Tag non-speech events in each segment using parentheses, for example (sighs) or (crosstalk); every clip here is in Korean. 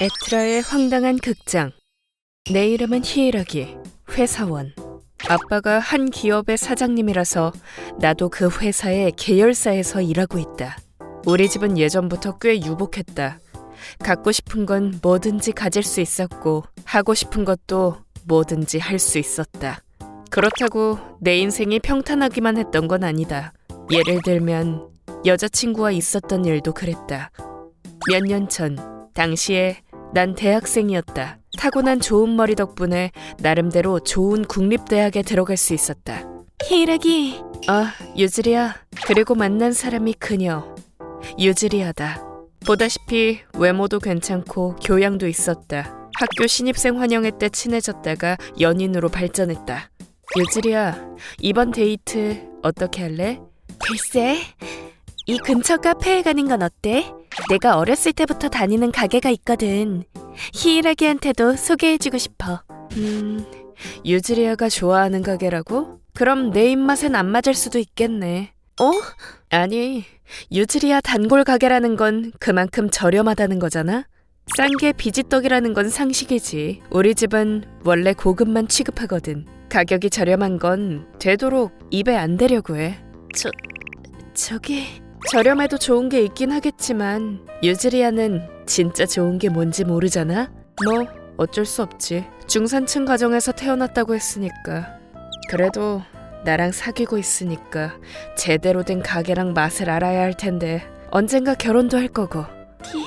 에트라의 황당한 극장. 내 이름은 히에라기, 회사원. 아빠가 한 기업의 사장님이라서 나도 그 회사의 계열사에서 일하고 있다. 우리 집은 예전부터 꽤 유복했다. 갖고 싶은 건 뭐든지 가질 수 있었고, 하고 싶은 것도 뭐든지 할 수 있었다. 그렇다고 내 인생이 평탄하기만 했던 건 아니다. 예를 들면, 여자친구와 있었던 일도 그랬다. 몇 년 전, 당시에 난 대학생이었다. 타고난 좋은 머리 덕분에 나름대로 좋은 국립대학에 들어갈 수 있었다. 히라기. 아, 유즈리야. 그리고 만난 사람이 그녀. 유즈리야다. 보다시피 외모도 괜찮고 교양도 있었다. 학교 신입생 환영회 때 친해졌다가 연인으로 발전했다. 유즈리야, 이번 데이트 어떻게 할래? 글쎄, 이 근처 카페에 가는 건 어때? 내가 어렸을 때부터 다니는 가게가 있거든. 히이라기한테도 소개해주고 싶어. 음, 유즈리아가 좋아하는 가게라고? 그럼 내 입맛엔 안 맞을 수도 있겠네. 어? 아니, 유즈리아 단골 가게라는 건 그만큼 저렴하다는 거잖아? 싼 게 비지떡이라는 건 상식이지. 우리 집은 원래 고급만 취급하거든. 가격이 저렴한 건 되도록 입에 안 대려고 해. 저, 저기... 저렴해도 좋은 게 있긴 하겠지만 유즈리아는 진짜 좋은 게 뭔지 모르잖아? 뭐 어쩔 수 없지. 중산층 가정에서 태어났다고 했으니까. 그래도 나랑 사귀고 있으니까 제대로 된 가게랑 맛을 알아야 할 텐데 언젠가 결혼도 할 거고. 히,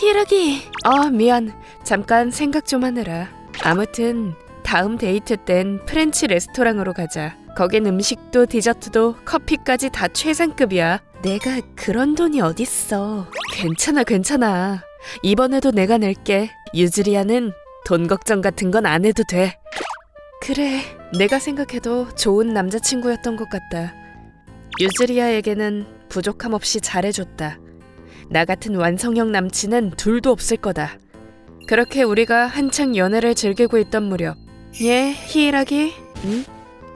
히라기. 아 미안. 잠깐 생각 좀 하느라. 아무튼 다음 데이트 땐 프렌치 레스토랑으로 가자. 거긴 음식도 디저트도 커피까지 다 최상급이야. 내가 그런 돈이 어딨어. 괜찮아, 괜찮아. 이번에도 내가 낼게. 유즈리아는 돈 걱정 같은 건 안 해도 돼. 그래, 내가 생각해도 좋은 남자친구였던 것 같다. 유즈리아에게는 부족함 없이 잘해줬다. 나 같은 완성형 남친은 둘도 없을 거다. 그렇게 우리가 한창 연애를 즐기고 있던 무렵. 예, 히이라기? 응?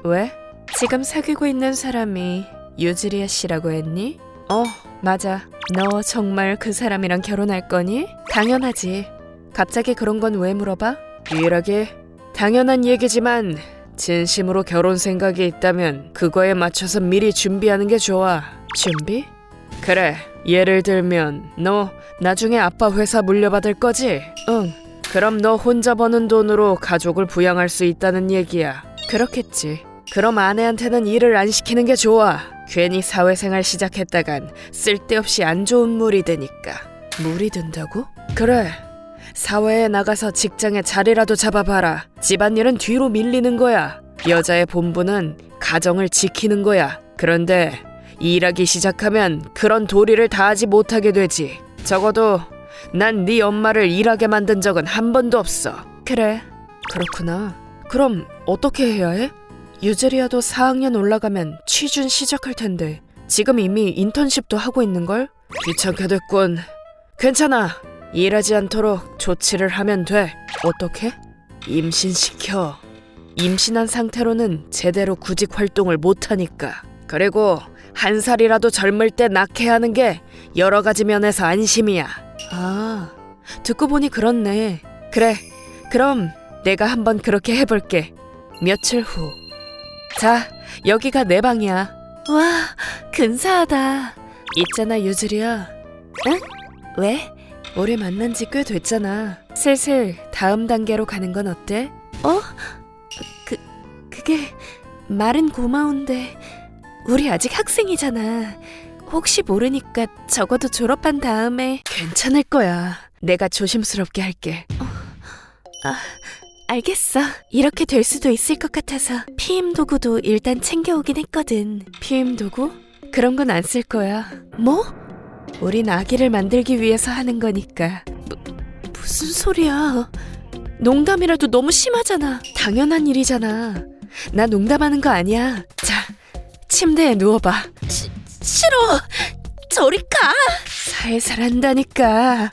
왜? 지금 사귀고 있는 사람이 유즈리아 씨라고 했니? 어, 맞아. 너 정말 그 사람이랑 결혼할 거니? 당연하지. 갑자기 그런 건 왜 물어봐? 유일하게 당연한 얘기지만 진심으로 결혼 생각이 있다면 그거에 맞춰서 미리 준비하는 게 좋아. 준비? 그래. 예를 들면 너 나중에 아빠 회사 물려받을 거지? 응. 그럼 너 혼자 버는 돈으로 가족을 부양할 수 있다는 얘기야. 그렇겠지. 그럼 아내한테는 일을 안 시키는 게 좋아. 괜히 사회생활 시작했다간 쓸데없이 안 좋은 물이 드니까. 물이 든다고? 그래. 사회에 나가서 직장에 자리라도 잡아봐라. 집안일은 뒤로 밀리는 거야. 여자의 본분은 가정을 지키는 거야. 그런데 일하기 시작하면 그런 도리를 다하지 못하게 되지. 적어도 난 네 엄마를 일하게 만든 적은 한 번도 없어. 그래. 그렇구나. 그럼 어떻게 해야 해? 유즈리아도 4학년 올라가면 취준 시작할 텐데 지금 이미 인턴십도 하고 있는 걸? 귀찮게 됐군. 괜찮아. 일하지 않도록 조치를 하면 돼. 어떻게? 임신시켜. 임신한 상태로는 제대로 구직 활동을 못 하니까. 그리고 한 살이라도 젊을 때 낳게 하는 게 여러 가지 면에서 안심이야. 아, 듣고 보니 그렇네. 그래. 그럼 내가 한번 그렇게 해볼게. 며칠 후. 자, 여기가 내 방이야. 와, 근사하다. 있잖아, 유즈리야. 응? 왜? 우리 만난 지 꽤 됐잖아. 슬슬 다음 단계로 가는 건 어때? 어? 그, 그게 말은 고마운데 우리 아직 학생이잖아. 혹시 모르니까 적어도 졸업한 다음에 괜찮을 거야. 내가 조심스럽게 할게. 어, 아, 알겠어. 이렇게 될 수도 있을 것 같아서 피임 도구도 일단 챙겨오긴 했거든. 피임 도구? 그런 건 안 쓸 거야. 뭐? 우린 아기를 만들기 위해서 하는 거니까. 무, 무슨 소리야? 농담이라도 너무 심하잖아. 당연한 일이잖아. 나 농담하는 거 아니야. 자, 침대에 누워봐. 시, 싫어. 저리 가. 살살 한다니까.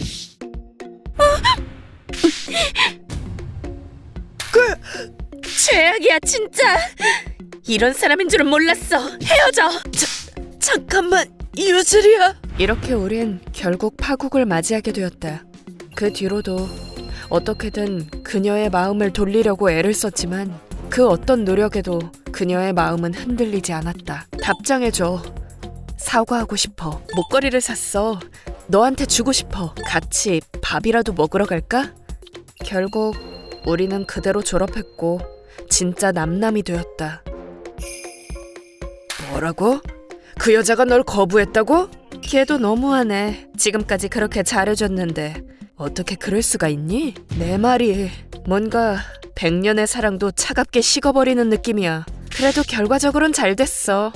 최악이야 진짜 이런 사람인 줄은 몰랐어 헤어져 자, 잠깐만 유즈리야 이렇게 우린 결국 파국을 맞이하게 되었다 그 뒤로도 어떻게든 그녀의 마음을 돌리려고 애를 썼지만 그 어떤 노력에도 그녀의 마음은 흔들리지 않았다. 답장해줘. 사과하고 싶어. 목걸이를 샀어. 너한테 주고 싶어. 같이 밥이라도 먹으러 갈까? 결국 우리는 그대로 졸업했고 진짜 남남이 되었다. 뭐라고? 그 여자가 널 거부했다고? 걔도 너무하네. 지금까지 그렇게 잘해줬는데 어떻게 그럴 수가 있니? 내 말이 뭔가 백년의 사랑도 차갑게 식어버리는 느낌이야. 그래도 결과적으론 잘 됐어.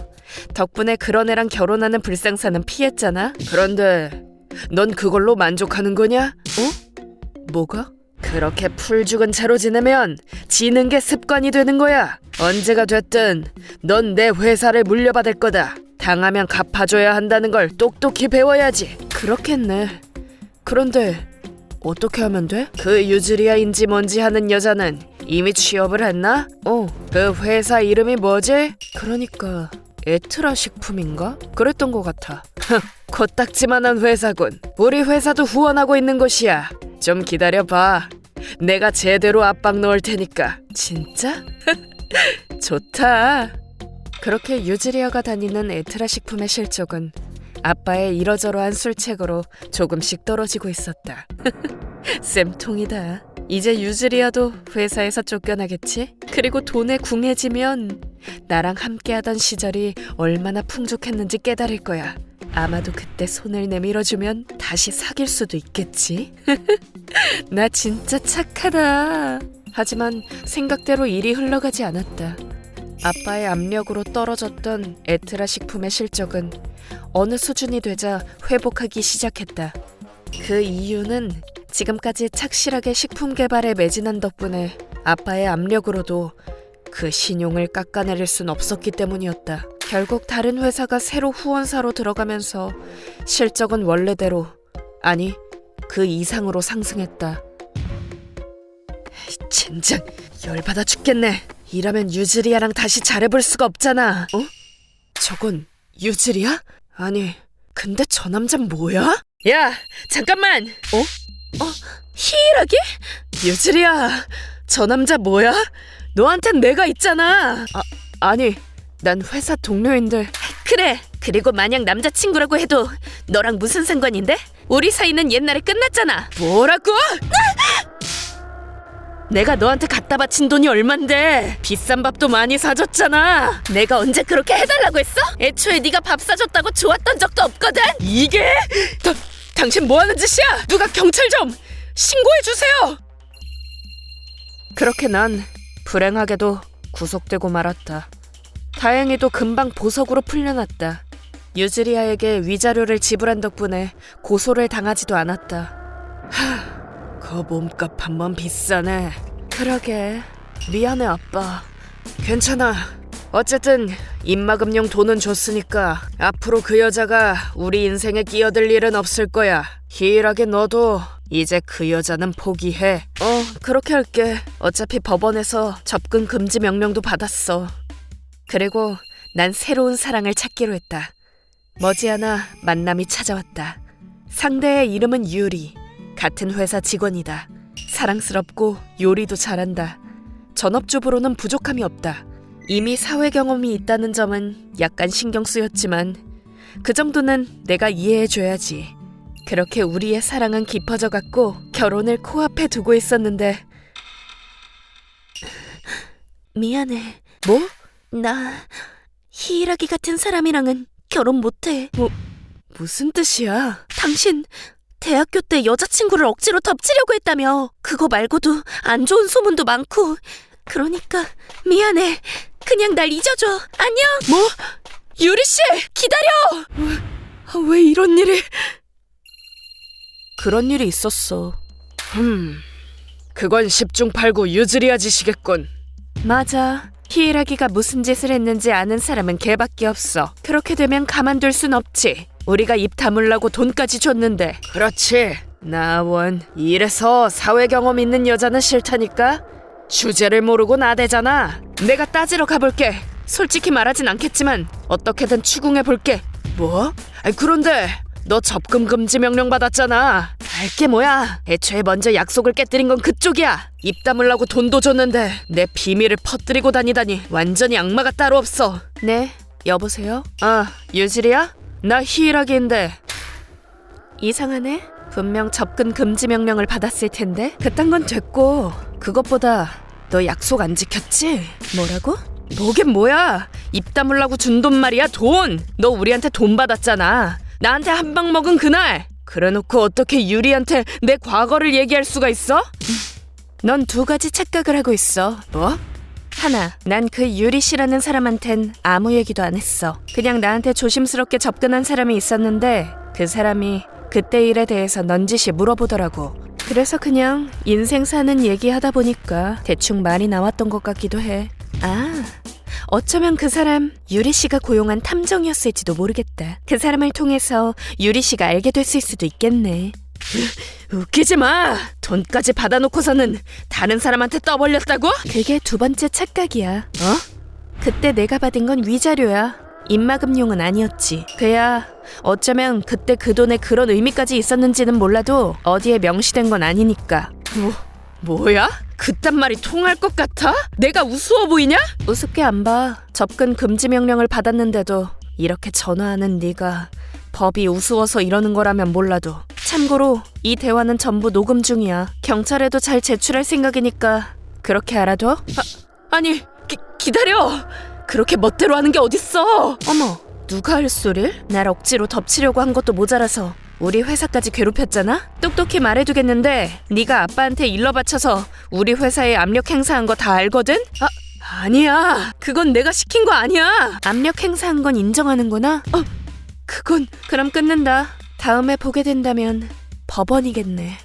덕분에 그런 애랑 결혼하는 불상사는 피했잖아. 그런데 넌 그걸로 만족하는 거냐? 어? 뭐가? 그렇게 풀 죽은 채로 지내면 지는 게 습관이 되는 거야. 언제가 됐든 넌 내 회사를 물려받을 거다. 당하면 갚아줘야 한다는 걸 똑똑히 배워야지. 그렇겠네. 그런데 어떻게 하면 돼? 그 유즈리아인지 뭔지 하는 여자는 이미 취업을 했나? 어. 그 회사 이름이 뭐지? 그러니까 에트라 식품인가? 그랬던 것 같아. (laughs) 코딱지만한 회사군. 우리 회사도 후원하고 있는 곳이야. 좀 기다려봐. 내가 제대로 압박 넣을 테니까. 진짜? (laughs) 좋다. 그렇게 유즈리아가 다니는 에트라 식품의 실적은 아빠의 이러저러한 술책으로 조금씩 떨어지고 있었다. (laughs) 쌤통이다. 이제 유즈리아도 회사에서 쫓겨나겠지? 그리고 돈에 궁해지면 나랑 함께하던 시절이 얼마나 풍족했는지 깨달을 거야. 아마도 그때 손을 내밀어주면 다시 사귈 수도 있겠지? (laughs) 나 진짜 착하다. 하지만 생각대로 일이 흘러가지 않았다. 아빠의 압력으로 떨어졌던 에트라 식품의 실적은 어느 수준이 되자 회복하기 시작했다. 그 이유는 지금까지 착실하게 식품 개발에 매진한 덕분에 아빠의 압력으로도 그 신용을 깎아내릴 순 없었기 때문이었다. 결국 다른 회사가 새로 후원사로 들어가면서 실적은 원래대로 아니 그 이상으로 상승했다. 진작 열받아 죽겠네. 이러면 유즈리아랑 다시 잘해볼 수가 없잖아. 어? 저건 유즈리아? 아니, 근데 저 남잔 뭐야? 야, 잠깐만. 어? 어? 히이라기? 유즈리아, 저 남자 뭐야? 너한텐 내가 있잖아. 아, 아니, 난 회사 동료인데. 그래. 그리고 만약 남자친구라고 해도 너랑 무슨 상관인데? 우리 사이는 옛날에 끝났잖아. 뭐라고? 내가 너한테 갖다 바친 돈이 얼만데 비싼 밥도 많이 사줬잖아 내가 언제 그렇게 해달라고 했어? 애초에 네가 밥 사줬다고 좋았던 적도 없거든 이게? 다, 당신 뭐 하는 짓이야? 누가 경찰 좀 신고해 주세요 그렇게 난 불행하게도 구속되고 말았다 다행히도 금방 보석으로 풀려났다 유즈리아에게 위자료를 지불한 덕분에 고소를 당하지도 않았다 하... 그 몸값 한 번 비싸네. 그러게. 미안해 아빠. 괜찮아. 어쨌든 입막음용 돈은 줬으니까 앞으로 그 여자가 우리 인생에 끼어들 일은 없을 거야. 희일하게 너도 이제 그 여자는 포기해. 어, 그렇게 할게. 어차피 법원에서 접근 금지 명령도 받았어. 그리고 난 새로운 사랑을 찾기로 했다. 머지않아 만남이 찾아왔다. 상대의 이름은 유리. 같은 회사 직원이다. 사랑스럽고 요리도 잘한다. 전업주부로는 부족함이 없다. 이미 사회 경험이 있다는 점은 약간 신경 쓰였지만 그 정도는 내가 이해해줘야지. 그렇게 우리의 사랑은 깊어져 갔고 결혼을 코앞에 두고 있었는데 미안해. 뭐? 나 히이라기 같은 사람이랑은 결혼 못해. 뭐 무슨 뜻이야? 당신 대학교 때 여자친구를 억지로 덮치려고 했다며. 그거 말고도 안 좋은 소문도 많고. 그러니까 미안해. 그냥 날 잊어줘. 안녕. 뭐? 유리 씨, 기다려. 왜, 왜 이런 일이? 그런 일이 있었어. 흠. 그건 십중팔구 유즈리아 짓이겠군. 맞아. 히이라기가 무슨 짓을 했는지 아는 사람은 걔밖에 없어. 그렇게 되면 가만둘 순 없지. 우리가 입 다물라고 돈까지 줬는데. 그렇지. 나원 이래서 사회 경험 있는 여자는 싫다니까. 주제를 모르고 나대잖아. 내가 따지러 가볼게. 솔직히 말하진 않겠지만 어떻게든 추궁해 볼게. 뭐? 아이, 그런데 너 접근 금지 명령 받았잖아. 알게 뭐야? 애초에 먼저 약속을 깨뜨린 건 그쪽이야. 입 다물라고 돈도 줬는데 내 비밀을 퍼뜨리고 다니다니 완전히 악마가 따로 없어. 네, 여보세요? 아, 유질이야? 나 히이라기인데. 이상하네. 분명 접근 금지 명령을 받았을 텐데 그딴 건 됐고 그것보다 너 약속 안 지켰지? 뭐라고? 뭐긴 뭐야? 입 다물라고 준 돈 말이야 돈. 너 우리한테 돈 받았잖아. 나한테 한 방 먹은 그날. 그래놓고 어떻게 유리한테 내 과거를 얘기할 수가 있어? 넌 두 가지 착각을 하고 있어. 뭐? 하나, 난 그 유리 씨라는 사람한텐 아무 얘기도 안 했어. 그냥 나한테 조심스럽게 접근한 사람이 있었는데 그 사람이 그때 일에 대해서 넌지시 물어보더라고. 그래서 그냥 인생 사는 얘기 하다 보니까 대충 말이 나왔던 것 같기도 해. 아, 어쩌면 그 사람 유리 씨가 고용한 탐정이었을지도 모르겠다. 그 사람을 통해서 유리 씨가 알게 됐을 수도 있겠네. (laughs) 웃기지 마. 돈까지 받아놓고서는 다른 사람한테 떠벌렸다고? 그게 두 번째 착각이야. 어? 그때 내가 받은 건 위자료야. 입마금용은 아니었지. 그야 어쩌면 그때 그 돈에 그런 의미까지 있었는지는 몰라도 어디에 명시된 건 아니니까. 뭐 뭐야? 그딴 말이 통할 것 같아? 내가 우스워 보이냐? 우습게 안 봐. 접근 금지 명령을 받았는데도 이렇게 전화하는 네가 법이 우스워서 이러는 거라면 몰라도 참고로 이 대화는 전부 녹음 중이야. 경찰에도 잘 제출할 생각이니까 그렇게 알아둬? 아, 아니 기, 기다려. 그렇게 멋대로 하는 게 어딨어? 어머 누가 할 소릴? 날 억지로 덮치려고 한 것도 모자라서 우리 회사까지 괴롭혔잖아? 똑똑히 말해두겠는데 네가 아빠한테 일러 바쳐서 우리 회사에 압력 행사한 거 다 알거든? 아 아니야. 그건 내가 시킨 거 아니야. 압력 행사한 건 인정하는구나? 어. 그건 그럼 끊는다. 다음에 보게 된다면 법원이겠네.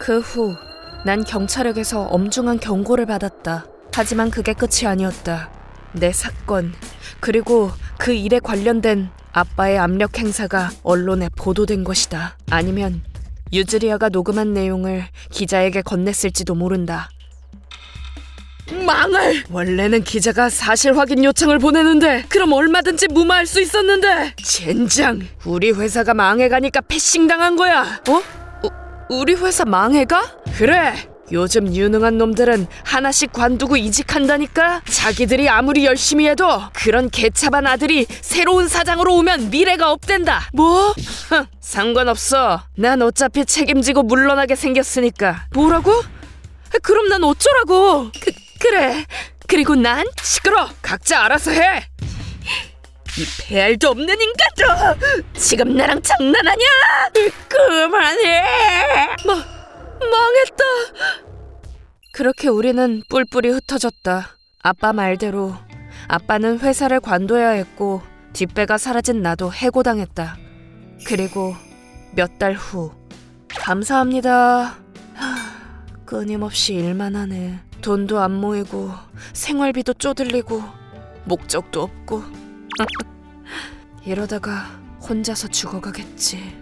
그 후 난 경찰에게서 엄중한 경고를 받았다. 하지만 그게 끝이 아니었다. 내 사건 그리고 그 일에 관련된 아빠의 압력 행사가 언론에 보도된 것이다. 아니면 유즈리아가 녹음한 내용을 기자에게 건넸을지도 모른다. 망할! 원래는 기자가 사실 확인 요청을 보내는데 그럼 얼마든지 무마할 수 있었는데 젠장! 우리 회사가 망해가니까 패싱 당한 거야. 어? 우, 우리 회사 망해가? 그래. 요즘 유능한 놈들은 하나씩 관두고 이직한다니까? 자기들이 아무리 열심히 해도 그런 개차반 아들이 새로운 사장으로 오면 미래가 없댄다. 뭐? 흥, 상관없어. 난 어차피 책임지고 물러나게 생겼으니까. 뭐라고? 그럼 난 어쩌라고? 그, 그래. 그리고 난 시끄러. 각자 알아서 해. 이 배알도 없는 인간들! 지금 나랑 장난하냐? 그만해! 마, 망했다. 그렇게 우리는 뿔뿔이 흩어졌다. 아빠 말대로 아빠는 회사를 관둬야 했고 뒷배가 사라진 나도 해고당했다. 그리고 몇 달 후 감사합니다. 하, (sighs) 끊임없이 일만 하네. 돈도 안 모이고 생활비도 쪼들리고 목적도 없고 (laughs) 이러다가 혼자서 죽어가겠지.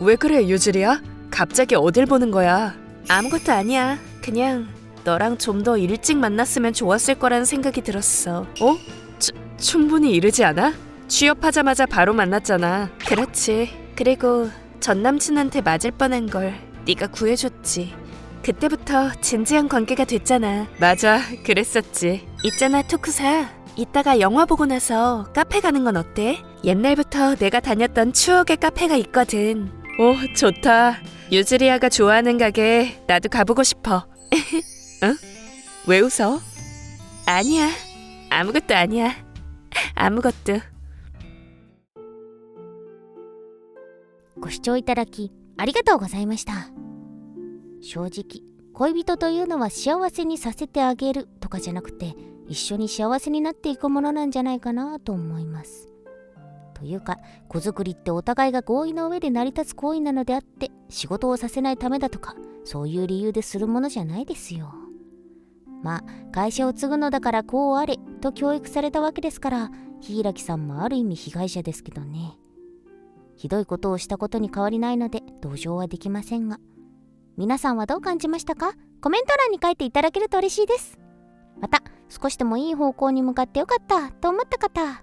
왜 그래 유질이야? 갑자기 어딜 보는 거야? 아무것도 아니야. 그냥 너랑 좀 더 일찍 만났으면 좋았을 거라는 생각이 들었어. 어? 추, 충분히 이르지 않아? 취업하자마자 바로 만났잖아. 그렇지. 그리고 전 남친한테 맞을 뻔한 걸 네가 구해줬지. 그때부터 진지한 관계가 됐잖아. 맞아, 그랬었지. 있잖아, 토쿠사. 이따가 영화 보고 나서 카페 가는 건 어때? 옛날부터 내가 다녔던 추억의 카페가 있거든. 오, 좋다. 유즈리아가 좋아하는 가게 나도 가보고 싶어. (laughs) 응? 왜 웃어? 아니야. 아무것도 아니야. 아무것도. ご視聴いただきありがとうございました正直恋人というのは幸せにさせてあげるとかじゃなくて一緒に幸せになっていくものなんじゃないかなと思います というか子作りってお互いが合意の上で成り立つ行為なのであって仕事をさせないためだとかそういう理由でするものじゃないですよ。まあ会社を継ぐのだからこうあれと教育されたわけですから柊さんもある意味被害者ですけどね。ひどいことをしたことに変わりないので同情はできませんが。皆さんはどう感じましたか？コメント欄に書いていただけると嬉しいです。また少しでもいい方向に向かってよかったと思った方